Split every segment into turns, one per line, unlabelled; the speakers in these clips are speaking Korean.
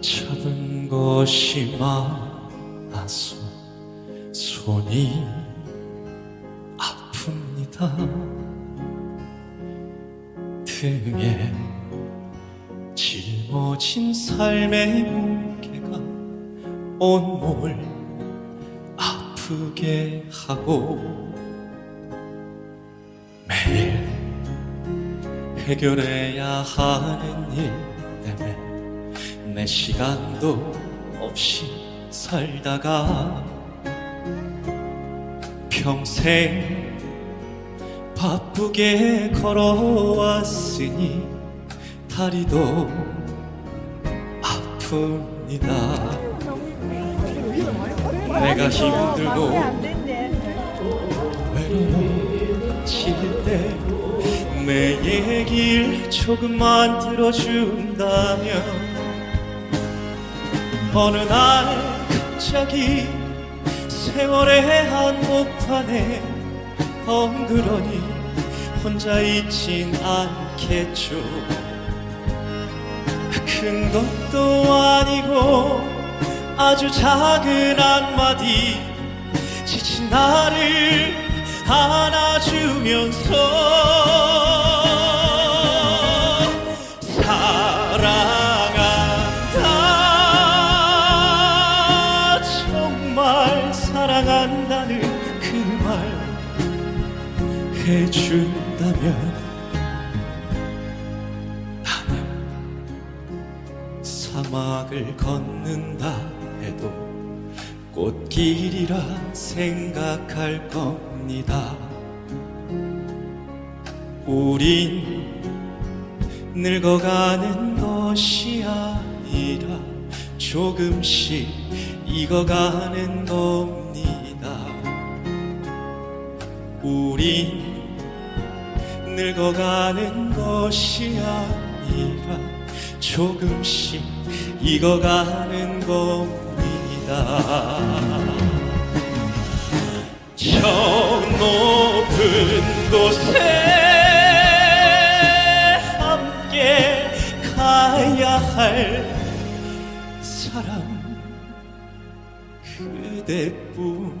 잡은 것이 많아서 손이 아픕니다. 등에 짊어진 삶의 무게가 온몸을 아프게 하고 매일 해결해야 하는 일 때문에 내 시간도 없이 살다가 평생 바쁘게 걸어왔으니 다리도 아픕니다. 내가 힘들고 외로워질 때내 얘길 조금만 들어준다면 어느 날 갑자기 세월의 한복판에 덩그러니 혼자 있진 않겠죠. 큰 것도 아니고 아주 작은 한마디. 지친 나를 안아주면서 사랑한다. 정말 사랑한다는 그 말 해준다면 사막을 걷는다 해도 꽃길이라 생각할 겁니다. 우린 늙어가는 것이 아니라 조금씩 익어가는 겁니다. 우린 늙어가는 것이 아니라 조금씩 익어가는 겁니다. 저 높은 곳에 함께 가야 할 사람 그대뿐입니다.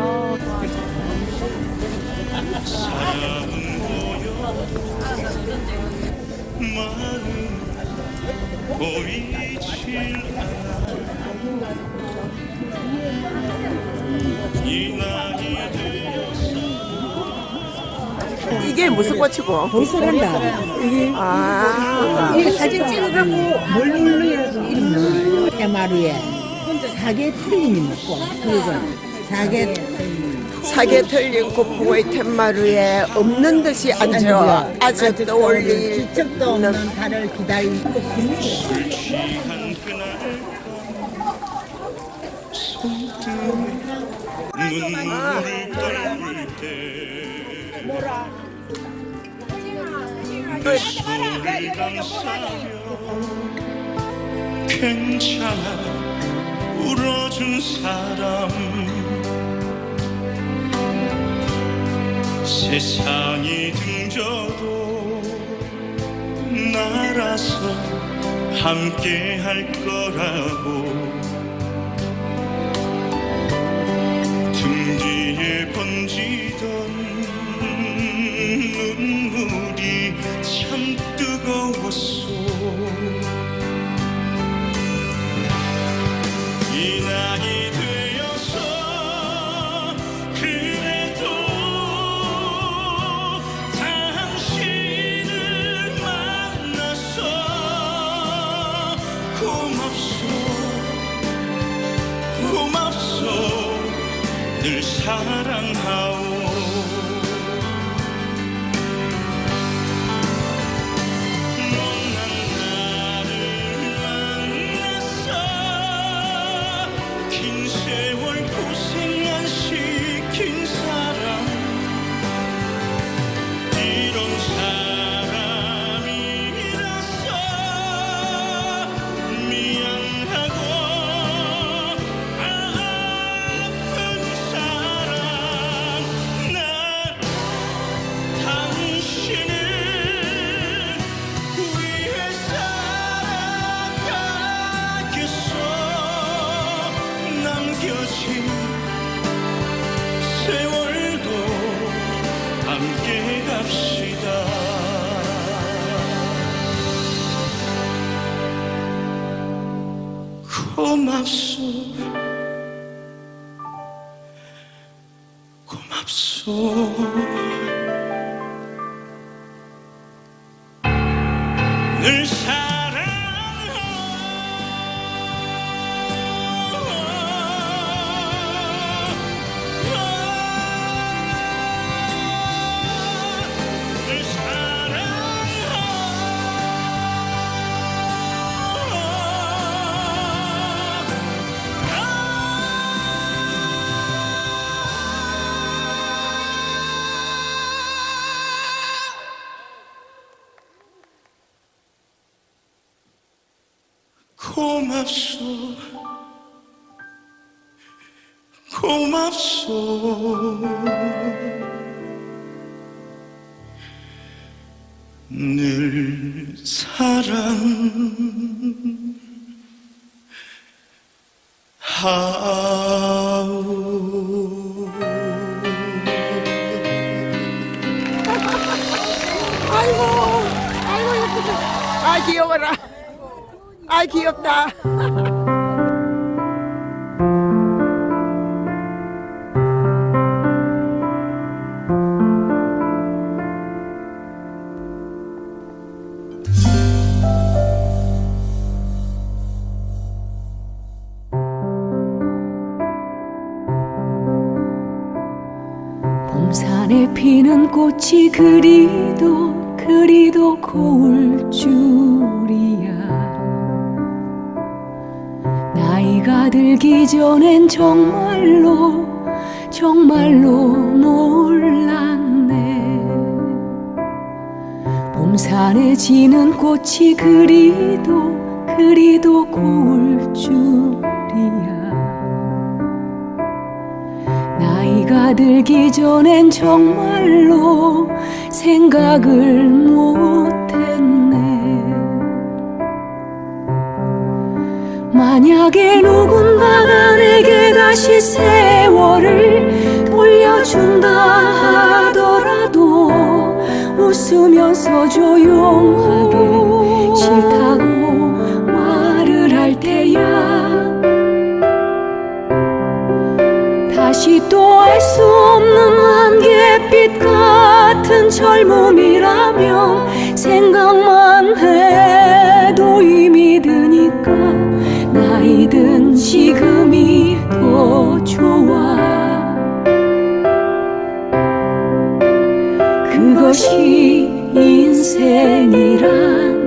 마음 보이질 않아 이 나이 되어서
이게 무슨 꽃이고?
보이스란다. 이게?
아,
이게 사진 찍어갖고 몰루이라고 이름을. 해마루에. 사계 틀린 꽃. 그리고 사계
사계 틀린 꽃보의 툇마루에 없는 듯이 앉아 아직도 올리
지적도 없는 달을 기다리고
감싸며 괜찮아 울어준 사람 세상이 등져도 날아서 함께 할 거라고. 등 뒤에 번지던 눈물이 참 뜨거웠소 늘 사 늘 사랑하오
아이고, 아이고 예쁘다. 아 귀여워라. 아 귀엽다.
봄산에 피는 꽃이 그리도 그리도 고울 줄이야. 나이가 들기 전엔 정말로 정말로 몰랐네. 봄산에 지는 꽃이 그리도 그리도 고울 줄이야 나이가 들기 전엔 정말로 생각을 못했네. 만약에 누군가가 내게 다시 세월을 돌려준다 하더라도 웃으면서 조용하게 싫다고 시또알수 없는 안개빛 같은 젊음이라면 생각만 해도 이미 드니까 나이 든 지금이 더 좋아. 그것이 인생이란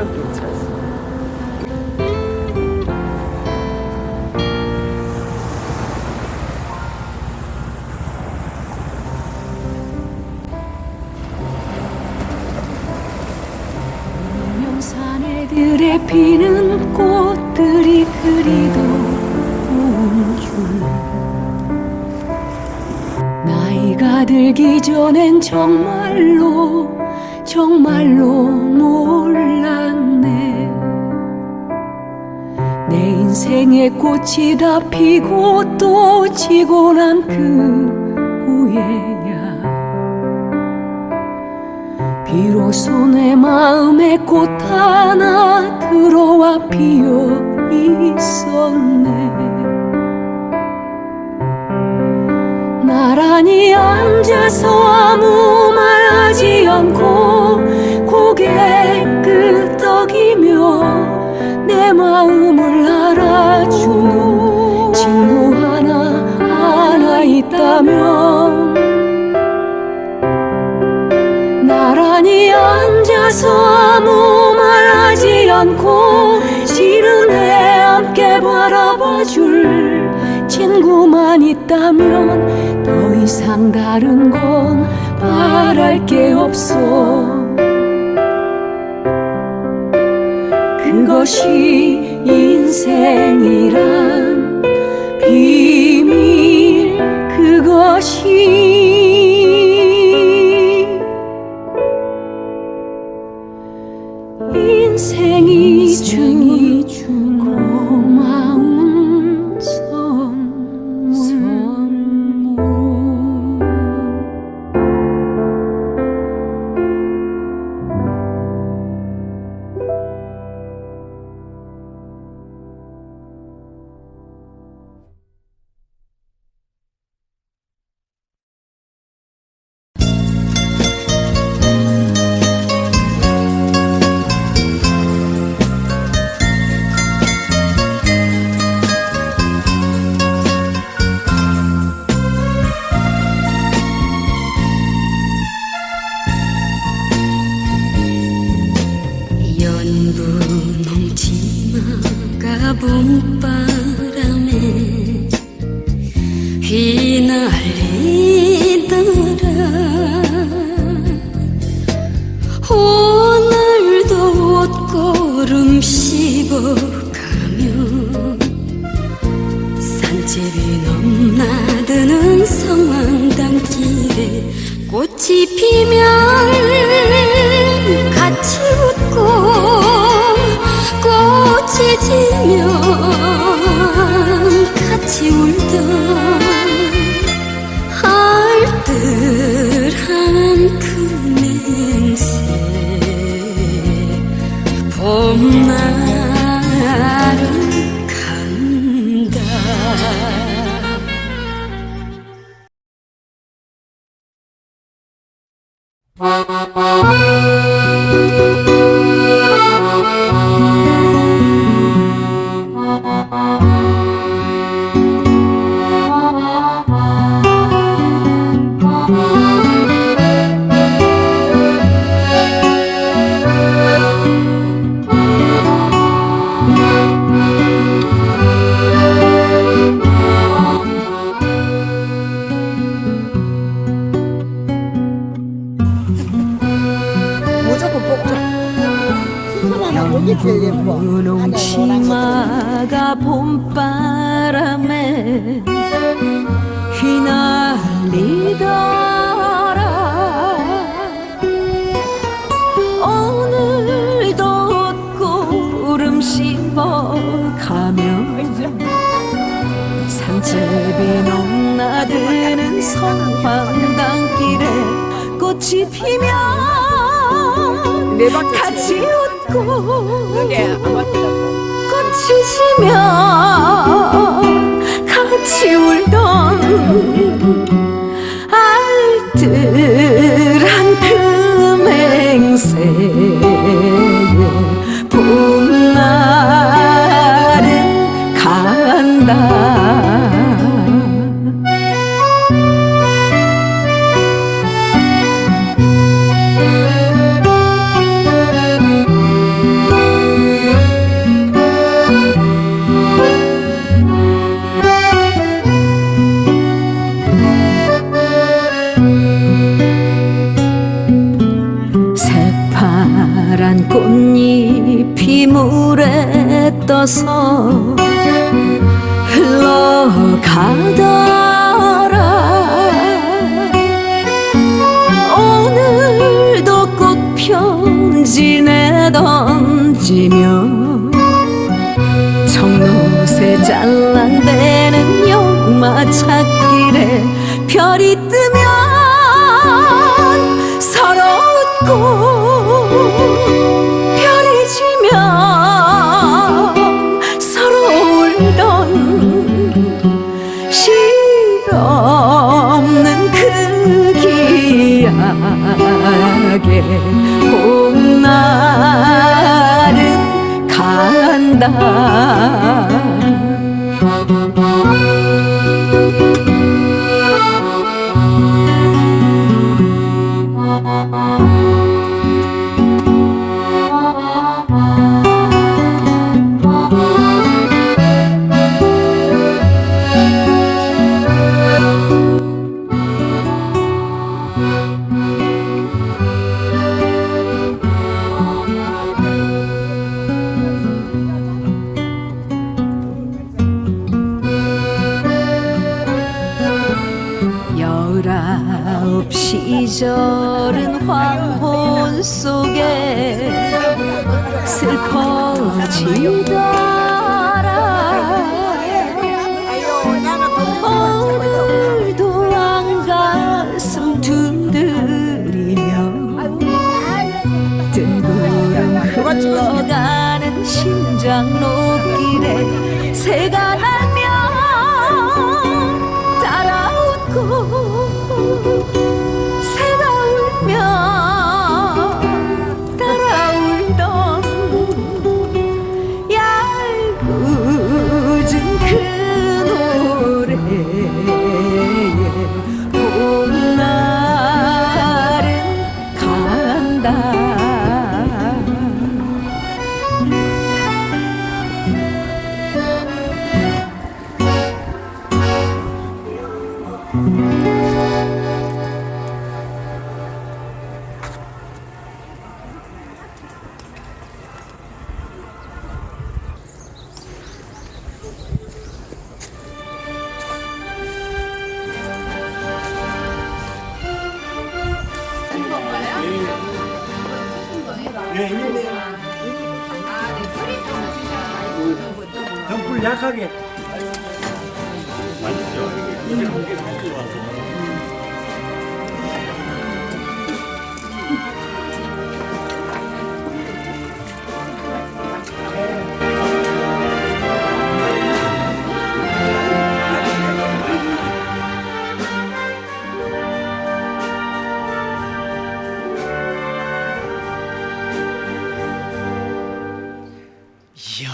사람 괜찮았어. 들에 피는 꽃들이 그리도 좋은 줄 나이가 들기 전엔 정말 인생의 꽃이 다 피고 또 지고 난 그 후에야. 비로소 내 마음에 꽃 하나 들어와 피어 있었네. 나란히 앉아서 아무 말 하지 않고 고개 끄덕이며 내 마음을 알아주는 친구 하나 하나 있다면 나란히 앉아서 아무 말 하지 않고 지른 해 함께 바라봐줄 친구만 있다면 더 이상 다른 건 바랄 게 없어 것이 인생이란 비밀 그것이
봄바람에 휘날리더라 오늘도 옷고름 씹어가며 산채비 넘나드는 성황당길에 꽃이 피면 꽃이 지면 같이 울던
분홍 치마가 봄바람에 휘날리더라. 오늘도 꽃구름 씹어가며 산채비 넘나드는 성황당길에 꽃이 피면
네
같이
그게 아마
꽃 꽃잎이 물에 떠서
흘러가더라. 오늘도 꽃편지 내던지며 청노새 잘란대는 영마 찾길에 별이 시절은 황혼 속에 슬퍼지더라. 오늘도 안 가슴 두드리며 뜬구름 흘러가는 심장 높
등불 약하게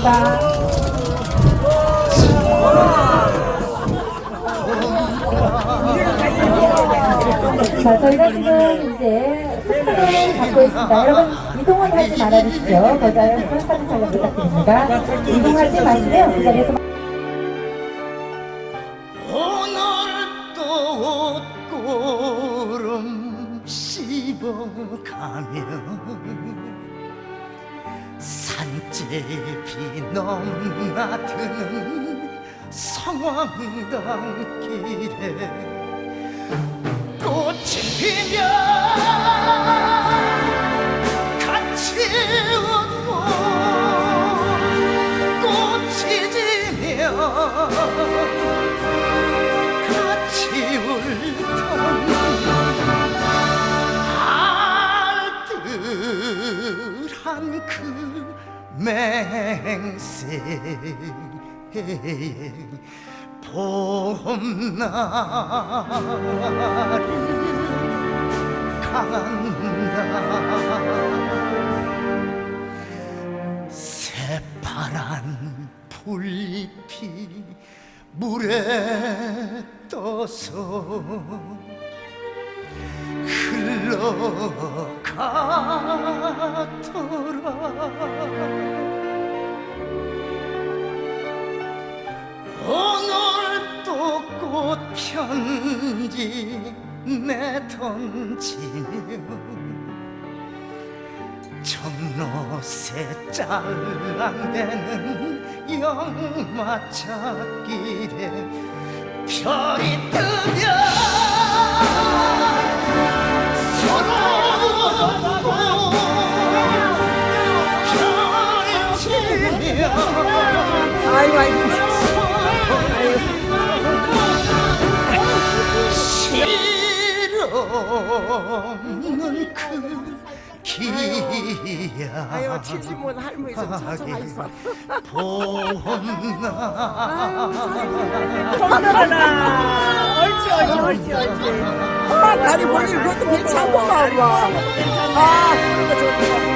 자, 저희가 지금 이제 스크린을 갖고 있습니다. 여러분, 이동은 하지 말아주시죠. 거자는 사진 촬영 부탁드립니다. 이동하지 마시고요. 그 자리에서
오늘도 옷구름 씹어가며 산제비 넘나드는 성황당 길에 꽃이 피면 같이 웃고 꽃이 지면 같이 울던 알뜰한 그 맹세 봄날을 간다 새파란 풀잎이 물에 떠서 흘러가더라 오늘 또 꽃 편지 내던지며 정로새 짤랑대는 영마차길에 별이 뜨면 아이고
아이고. 아이고
싫어 그 기야.
아유 칠십원 할머니 좀 천천히 있어
봄나.
건너라 옳지 옳지 옳지 옳지. 엄마 다리 벌리는 것도 괜찮고 봐 엄마. 아 그런 거 좋다